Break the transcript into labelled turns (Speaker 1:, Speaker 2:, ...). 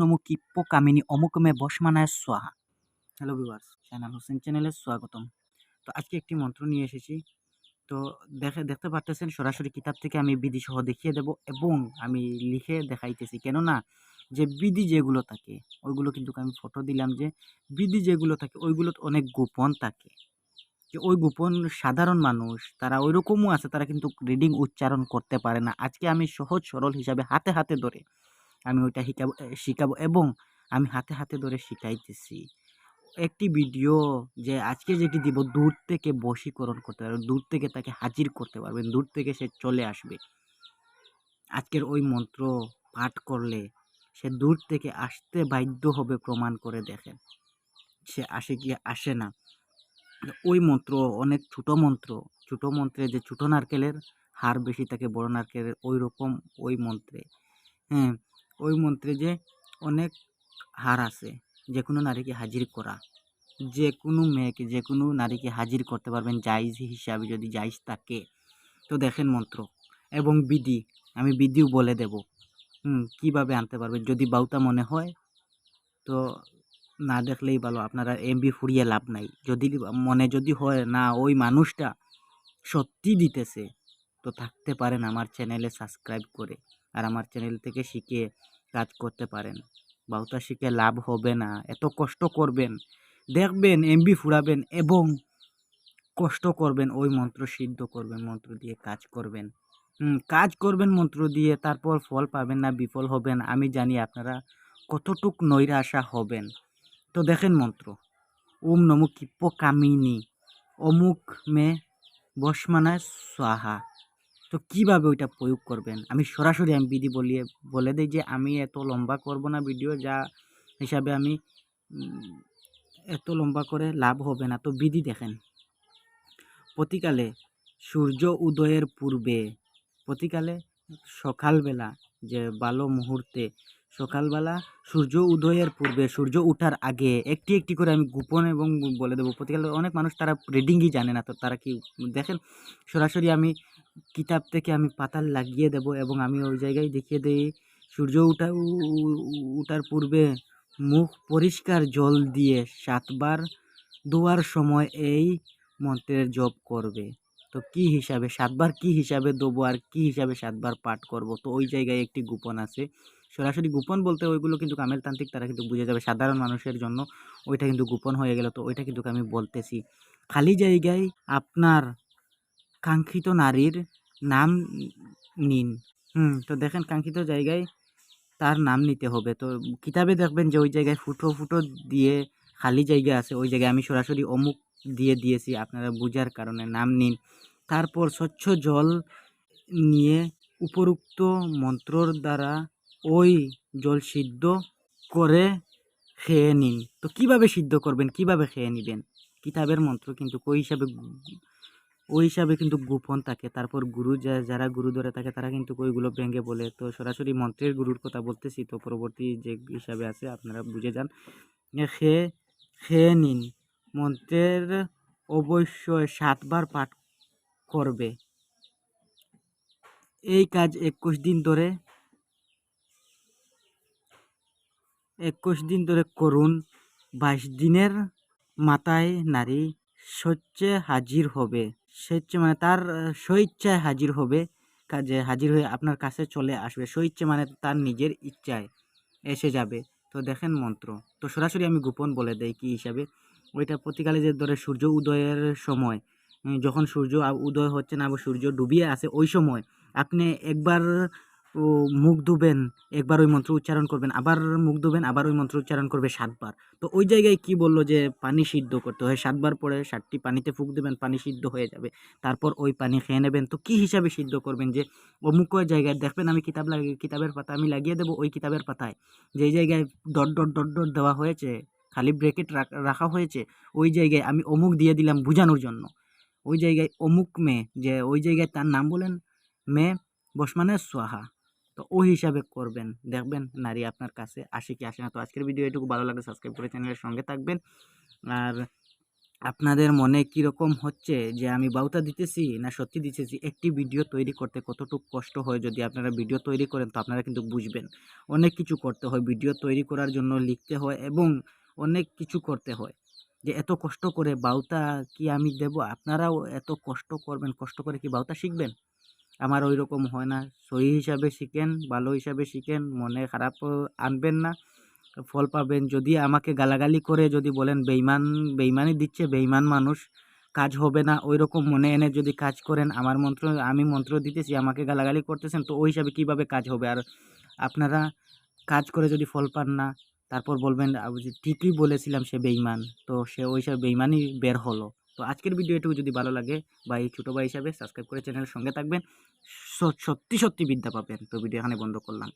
Speaker 1: নমো কিপ্পো কামিনী অমুক মে বসমানায় সোহা। হ্যালো ভিউয়ার্স চ্যানেল হোসেন চ্যানেলে স্বাগতম। তো আজকে একটি মন্ত্র নিয়ে এসেছি। তো দেখে, দেখতে পারতেছেন, সরাসরি কিতাব থেকে আমি বিধি সহ দেখিয়ে দেব এবং আমি লিখে দেখাইতেছি। কেননা যে বিধি যেগুলো থাকে, ওইগুলো কিন্তু আমি ফটো দিলাম যে বিধি যেগুলো থাকে, ওইগুলোতে অনেক গোপন থাকে। যে ওই গোপন সাধারণ মানুষ, তারা ওই রকমও আছে, তারা কিন্তু রিডিং উচ্চারণ করতে পারে না। আজকে আমি সহজ সরল হিসাবে হাতে হাতে ধরে আমি ওইটা শিখাবো শিখাবো এবং আমি হাতে হাতে ধরে শিখাইতেছি। একটি ভিডিও যে আজকে যেটি দিব দূর থেকে বশীকরণ করতে পারবেন দূর থেকে তাকে হাজির করতে পারবেন দূর থেকে সে চলে আসবে। আজকের ওই মন্ত্র পাঠ করলে সে দূর থেকে আসতে বাধ্য হবে প্রমাণ করে দেখেন। সে আসে কি আসে না। ওই মন্ত্র অনেক ছোট মন্ত্র, ছোট মন্ত্রে যে ছোট নারকেলের হার বেশি থাকে বড় নারকেলের ওই রকম ওই মন্ত্রে হ্যাঁ ওই মন্ত্রে যে অনেক হার আছে, যে কোনো নারীকে হাজির করা। যে কোনো মেয়েকে, যে কোনো নারীকে হাজির করতে পারবেন জাইজ হিসাবে যদি জাইজ থাকে। তো দেখেন মন্ত্র এবং বিধি, আমি বিধিও বলে দেব। হুম, কীভাবে আনতে পারবেন? যদি বাউতা মনে হয়, তো না দেখলেই ভালো, আপনারা এমবি ফুরিয়ে লাভ নাই। যদি মনে যদি হয়, না, ওই মানুষটা সত্যি দিতেছে। তো থাকতে পারেন আমার চ্যানেলে সাবস্ক্রাইব করে। আর আমার চ্যানেল থেকে শিখে কাজ করতে পারেন। বাউতা শিখে লাভ হবে না। এত কষ্ট করবেন। দেখবেন এমবি ফুরাবেন এবং কষ্ট করবেন। ওই মন্ত্র সিদ্ধ করবেন, মন্ত্র দিয়ে কাজ করবেন। কাজ করবেন, মন্ত্র দিয়ে তারপর ফল পাবেন না, বিফল হবেন। আমি জানি আপনারা কতটুক নৈরাশা হবেন। তো দেখেন মন্ত্র। ওম নমো কিপ্প কামিনী অমুক মে বসমানায় সাহা তো কীভাবে ওইটা প্রয়োগ করবেন? আমি সরাসরি আমি বিধি বলিয়ে, বলে দিই যে আমি এত লম্বা করব না ভিডিও যা হিসাবে আমি এত লম্বা করে লাভ হবে না। তো বিধি দেখেন। প্রতিকালে সূর্য উদয়ের পূর্বে, প্রতিকালে সকালবেলা যে ভালো মুহূর্তে সকালবেলা সূর্য উদয়ের পূর্বে, সূর্য ওঠার আগে একটি একটি করে আমি গোপন এবং বলে দেবো, প্রতিকালে অনেক মানুষ তারা রিডিংই জানে না, তো তারা কি দেখেন, সরাসরি আমি কিতাব থেকে আমি পাতাল লাগিয়ে দেব এবং আমি ওই জায়গায় দেখিয়ে দিই, সূর্য উঠা উঠার পূর্বে মুখ পরিষ্কার জল দিয়ে সাতবার ধোয়ার সময় এই মন্ত্রের জপ করবে। তো কি হিসাবে সাতবার কি হিসাবে দেবো আর কি হিসাবে সাতবার পাঠ করব? তো ওই জায়গায় একটি গোপন আছে। সরাসরি গোপন বলতে ওইগুলো কিন্তু কামেলতান্ত্রিক, তারা কিন্তু বুঝে যাবে সাধারণ মানুষের জন্য ওইটা কিন্তু গোপন হয়ে গেল। তো ওইটা কিন্তু আমি বলতেছি। খালি জায়গায় আপনার কাঙ্ক্ষিত নারীর নাম নিন। হুম, তো দেখেন কাঙ্ক্ষিত জায়গায় তার নাম নিতে হবে। তো কিতাবে দেখবেন যে ওই জায়গায় ফুটো ফুটো দিয়ে খালি জায়গা আছে। ওই জায়গায় আমি সরাসরি অমুক দিয়ে দিয়েছি, আপনারা বোঝার কারণে নাম নিন। তারপর স্বচ্ছ জল নিয়ে উপরুক্ত মন্ত্রর দ্বারা ওই জল সিদ্ধ করে খেয়ে নিন। তো কীভাবে সিদ্ধ করবেন, কীভাবে খেয়ে নেবেন? কিতাবের মন্ত্র কিন্তু ওই হিসাবে ওই হিসাবে কিন্তু গোপন থাকে। তারপর গুরু যা, যারা গুরু ধরে থাকে, তারা কিন্তু ওইগুলো ভেঙে বলে। তো সরাসরি মন্ত্রের গুরুর কথা বলতেছি, তো পরবর্তী যে হিসাবে আছে, আপনারা বুঝে যান। খেয়ে খেয়ে নিন। মন্ত্রের অবশ্যই সাতবার পাঠ করবে। এই কাজ একুশ দিন ধরে, একুশ দিন ধরে করুন। বাইশ দিনের মাথায় নারী স্বচ্ছে হাজির হবে। স্বেচ্ছা মানে তার স্বইচ্ছায় হাজির হবে, কাজে হাজির হয়ে আপনার কাছে চলে আসবে। স্বইচ্ছে মানে তার নিজের ইচ্ছায় এসে যাবে। তো দেখেন মন্ত্র। তো সরাসরি আমি গোপন বলে দেই কি হিসাবে। ওইটা প্রতিকালে যে ধরে সূর্য উদয়ের সময় যখন সূর্য উদয় হচ্ছে না বা সূর্য ডুবিয়ে আসে ওই সময় আপনি একবার মুখ ধুবেন, একবার ওই মন্ত্র উচ্চারণ করবেন, আবার মুখ ধুবেন, আবার ওই মন্ত্র উচ্চারণ করবে সাতবার। তো ওই জায়গায় কি বলল যে পানি সিদ্ধ করতে হয়, সাতবার পরে সাতটি পানিতে ফুক দেবেন, পানি সিদ্ধ হয়ে যাবে, তারপর ওই পানি খেয়ে নেবেন। তো কী হিসাবে সিদ্ধ করবেন যে অমুক জায়গায় দেখবেন আমি কিতাব লাগিয়ে কিতাবের পাতা আমি লাগিয়ে দেবো, ওই কিতাবের পাতায়। যেই জায়গায় ডট ডট ডট ডট দেওয়া হয়েছে খালি ব্রেকেট রাখা হয়েছে, ওই জায়গায় আমি অমুক দিয়ে দিলাম বোঝানোর জন্য। ওই জায়গায় অমুক মেয়ে, যে ওই জায়গায় তার নাম বলেন, মেয়ে বসমানের সোহা। তো ওই হিসাবে করবেন, দেখবেন নারী আপনার কাছে আসে কি আসে না। তো আজকের ভিডিও এটুকু ভালো লাগলে সাবস্ক্রাইব করে চ্যানেলের সঙ্গে থাকবেন। আর আপনাদের মনে কীরকম হচ্ছে যে আমি বাউতা দিতেছি না সত্যি দিতেছি? একটি ভিডিও তৈরি করতে কতটুকু কষ্ট হয় যদি আপনারা ভিডিও তৈরি করেন, তো আপনারা কিন্তু বুঝবেন। অনেক কিছু করতে হয় ভিডিও তৈরি করার জন্য লিখতে হয় এবং অনেক কিছু করতে হয়। যে এত কষ্ট করে বাউতা কি আমি দেব? আপনারাও এত কষ্ট করবেন, কষ্ট করে কি বাউতা শিখবেন? আমার ওই রকম হয় না। সহি হিসাবে শিখেন, ভালো হিসাবে শিখেন, মনে খারাপ আনবেন না। ফল পাবেন। যদি আমাকে গালাগালি করে, যদি বলেন বেইমান বেইমানি দিচ্ছে বেইমান মানুষ, কাজ হবে না। ওই রকম মনে এনে যদি কাজ করেন, আমার মন্ত্র, আমি মন্ত্র দিতেছি, আমাকে গালাগালি করতেছেন, তো ওই হিসাবে কীভাবে কাজ হবে? আর আপনারা কাজ করে যদি ফল পান না তারপর বলবেন যে ঠিকই বলেছিলাম সে বেইমান। তো সে ওই সব বেইমানই বের হলো। তো আজকের ভিডিও এটুকু যদি ভালো লাগে, বা এই ছোটো ভাই হিসাবে সাবস্ক্রাইব করে চ্যানেলের সঙ্গে থাকবেন সত্যি সত্যি বিদ্যা পাবেন। তো ভিডিও এখানে বন্ধ করলাম।